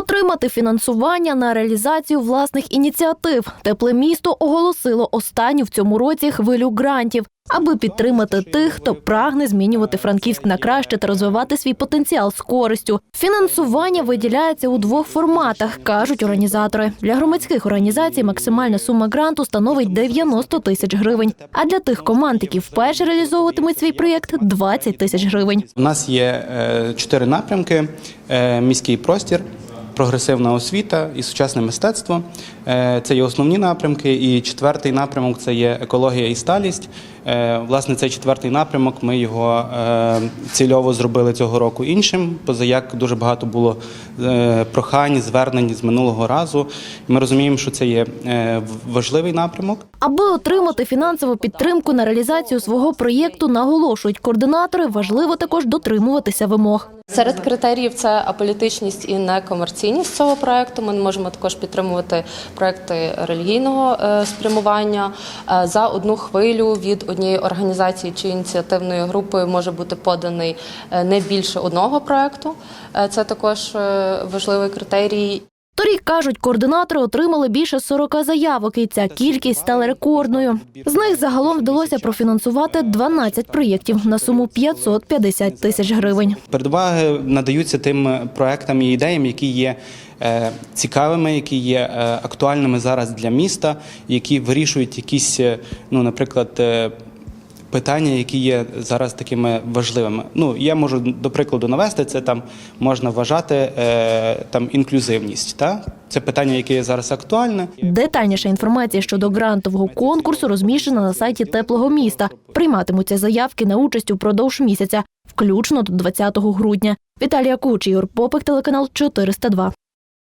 Отримати фінансування на реалізацію власних ініціатив. Тепле місто оголосило останню в цьому році хвилю грантів, аби підтримати тих, хто прагне змінювати Франківськ на краще та розвивати свій потенціал з користю. Фінансування виділяється у двох форматах, кажуть організатори. Для громадських організацій максимальна сума гранту становить 90 тисяч гривень. А для тих команд, які вперше реалізовуватимуть свій проєкт 20 тисяч гривень. У нас є е, чотири напрямки: Е, міський простір, прогресивна освіта і сучасне мистецтво. Е, Це є основні напрямки. І четвертий напрямок це є екологія і сталість. Е, Власне, цей четвертий напрямок ми його е, цільово зробили цього року іншим, поза як дуже багато було прохань, звернень з минулого разу. Ми розуміємо, що це є важливий напрямок. Аби отримати фінансову підтримку на реалізацію свого проєкту, наголошують координатори, важливо також дотримуватися вимог. Серед критеріїв це аполітичність і некомерційність цього проекту. Ми можемо також підтримувати проекти релігійного е, спрямування. Е, За одну хвилю від однієї організації чи ініціативної групи може бути поданий е, не більше одного проекту. Це також важливий критерій. Торік кажуть, координатори отримали більше 40 заявок, і ця кількість стала рекордною. З них загалом вдалося профінансувати 12 проєктів на суму 550 тисяч гривень. Передуваги надаються тим проектам і ідеям, які є е, цікавими, які є е, актуальними зараз для міста, які вирішують якісь, е, ну, наприклад, питання, які є зараз такими важливими. Ну, я можу до прикладу навести це там можна вважати е, там інклюзивність. Та? Це питання, яке є зараз актуальне. Детальніша інформація щодо грантового конкурсу розміщена на сайті теплого міста. Прийматимуться заявки на участь упродовж місяця, включно до 20 грудня. Віталія Куч, Ігор Попик, телеканал 402.